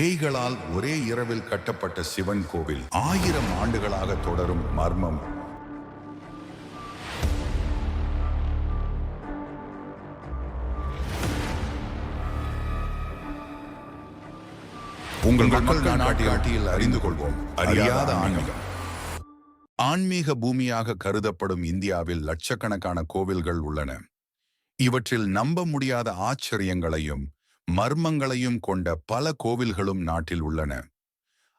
பேய்களால் ஒரே இரவில் கட்டப்பட்ட சிவன் கோவில் ஆயிரம் ஆண்டுகளாக தொடரும் மர்மம். உங்கள் மக்கள் நாட்டில் அறிந்து கொள்வோம். அறியாத ஆன்மீகம். ஆன்மீக பூமியாக கருதப்படும் இந்தியாவில் லட்சக்கணக்கான கோவில்கள் உள்ளன. இவற்றில் நம்ப முடியாத ஆச்சரியங்களையும் மர்மங்களையும் கொண்ட பல கோவில்களும் நாட்டில் உள்ளன.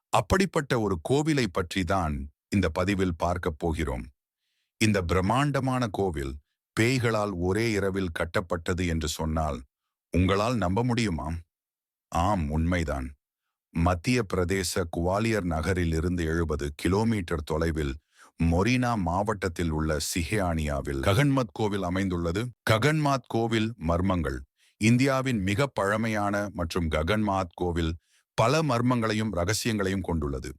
அப்படிப்பட்ட ஒரு கோவிலை பற்றி தான் இந்த பதிவில் பார்க்கப் போகிறோம். இந்த பிரம்மாண்டமான கோவில் பேய்களால் ஒரே இரவில் கட்டப்பட்டது என்று சொன்னால் உங்களால் நம்ப முடியுமாம் ஆம் உண்மைதான். மத்திய பிரதேச குவாலியர் நகரில் இருந்து எழுபது கிலோமீட்டர் தொலைவில் மொரினா மாவட்டத்தில் உள்ள சிஹியானியாவில் ககன்மத் கோவில் அமைந்துள்ளது. ககன்மாத் கோவில் மர்மங்கள். இந்தியாவின் மிக பழமையான மற்றும் ககன்மாத் கோவில் பல மர்மங்களையும் ரகசியங்களையும் கொண்டுள்ளது.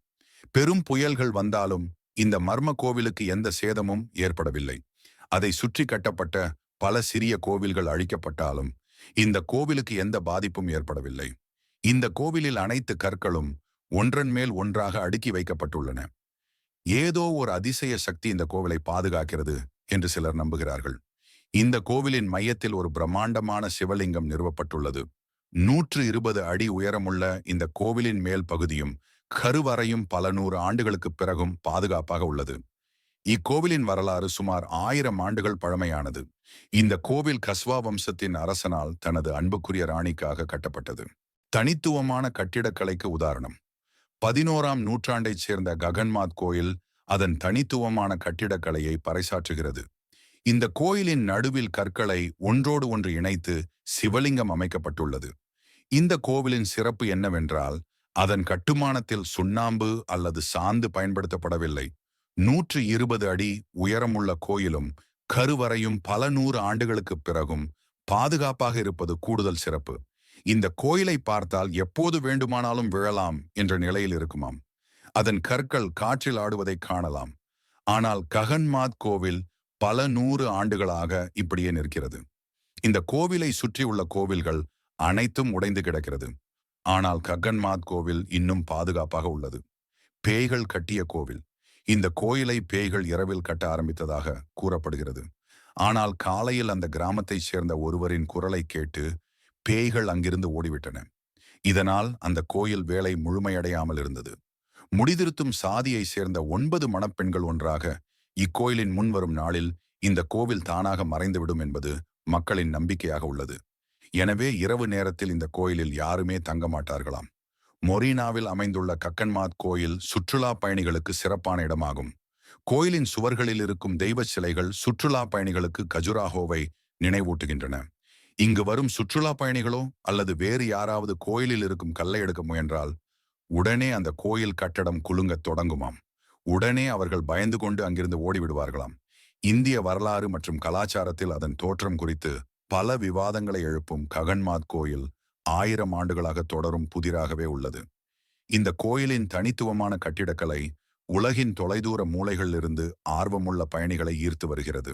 பெரும் புயல்கள் வந்தாலும் இந்த மர்ம கோவிலுக்கு எந்த சேதமும் ஏற்படவில்லை. அதை சுற்றி கட்டப்பட்ட பல சிறிய கோவில்கள் அழிக்கப்பட்டாலும் இந்த கோவிலுக்கு எந்த பாதிப்பும் ஏற்படவில்லை. இந்த கோவிலில் அனைத்து கற்களும் ஒன்றன் மேல் ஒன்றாக அடுக்கி வைக்கப்பட்டுள்ளன. ஏதோ ஒரு அதிசய சக்தி இந்த கோவிலை பாதுகாக்கிறது என்று சிலர் நம்புகிறார்கள். இந்த கோவிலின் மையத்தில் ஒரு பிரம்மாண்டமான சிவலிங்கம் நிறுவப்பட்டுள்ளது. நூற்று இருபது அடி உயரமுள்ள இந்த கோவிலின் மேல் பகுதியும் கருவறையும் பல நூறு ஆண்டுகளுக்கு பிறகும் பாதுகாப்பாக உள்ளது. இக்கோவிலின் வரலாறு சுமார் ஆயிரம் ஆண்டுகள் பழமையானது. இந்த கோவில் கஸ்வா வம்சத்தின் அரசனால் தனது அன்புக்குரிய ராணிக்காக கட்டப்பட்டது. தனித்துவமான கட்டிடக்கலைக்கு உதாரணம். பதினோராம் நூற்றாண்டைச் சேர்ந்த ககன்மாத் கோயில் அதன் தனித்துவமான கட்டிடக்கலையை பறைசாற்றுகிறது. இந்த கோயிலின் நடுவில் கற்களை ஒன்றோடு ஒன்று இணைத்து சிவலிங்கம் அமைக்கப்பட்டுள்ளது. இந்த கோவிலின் சிறப்பு என்னவென்றால் அதன் கட்டுமானத்தில் சுண்ணாம்பு அல்லது சாந்து பயன்படுத்தப்படவில்லை. நூற்று இருபது அடி உயரமுள்ள கோயிலும் கருவறையும் பல நூறு ஆண்டுகளுக்குப் பிறகும் பாதுகாப்பாக இருப்பது கூடுதல் சிறப்பு. இந்த கோயிலை பார்த்தால் எப்போது வேண்டுமானாலும் விழலாம் என்ற நிலையில் இருக்குமாம். அதன் கற்கள் காற்றில் ஆடுவதை காணலாம். ஆனால் ககன்மாத் கோவில் பல நூறு ஆண்டுகளாக இப்படியே நிற்கிறது. இந்த கோவிலை சுற்றியுள்ள கோவில்கள் அனைத்தும் உடைந்து கிடக்கிறது. ஆனால் கக்கன்மாத் கோவில் இன்னும் பாதுகாப்பாக உள்ளது. பேய்கள் கட்டிய கோவில். இந்த கோயிலை பேய்கள் இரவில் கட்ட ஆரம்பித்ததாக கூறப்படுகிறது. ஆனால் காலையில் அந்த கிராமத்தைச் சேர்ந்த ஒருவரின் குரலை கேட்டு பேய்கள் அங்கிருந்து ஓடிவிட்டன. இதனால் அந்த கோயில் வேலை முழுமையடையாமல் இருந்தது. முடிதிருத்தும் சாதியை சேர்ந்த ஒன்பது மணப்பெண்கள் ஒன்றாக இக்கோயிலின் முன்வரும் நாளில் இந்த கோவில் தானாக மறைந்துவிடும் என்பது மக்களின் நம்பிக்கையாக உள்ளது. எனவே இரவு நேரத்தில் இந்த கோயிலில் யாருமே தங்க மாட்டார்களாம். மொரீனாவில் அமைந்துள்ள கக்கன்மாத் கோயில் சுற்றுலா பயணிகளுக்கு சிறப்பான இடமாகும். கோயிலின் சுவர்களில் இருக்கும் தெய்வ சிலைகள் சுற்றுலா பயணிகளுக்கு கஜுராஹோவை நினைவூட்டுகின்றன. இங்கு வரும் சுற்றுலா பயணிகளோ அல்லது வேறு யாராவது கோயிலில் இருக்கும் கல்லை எடுக்க முயன்றால் உடனே அந்த கோயில் கட்டடம் குலுங்கத் தொடங்குமாம். உடனே அவர்கள் பயந்து கொண்டு அங்கிருந்து ஓடிவிடுவார்களாம். இந்திய வரலாறு மற்றும் கலாச்சாரத்தில் அதன் தோற்றம் குறித்து பல விவாதங்களை எழுப்பும் ககன்மாத் கோயில் ஆயிரம் ஆண்டுகளாக தொடரும் புதிராகவே உள்ளது. இந்த கோயிலின் தனித்துவமான கட்டிடக்கலை உலகின் தொலைதூர மூலைகளிலிருந்து ஆர்வமுள்ள பயணிகளை ஈர்த்து வருகிறது.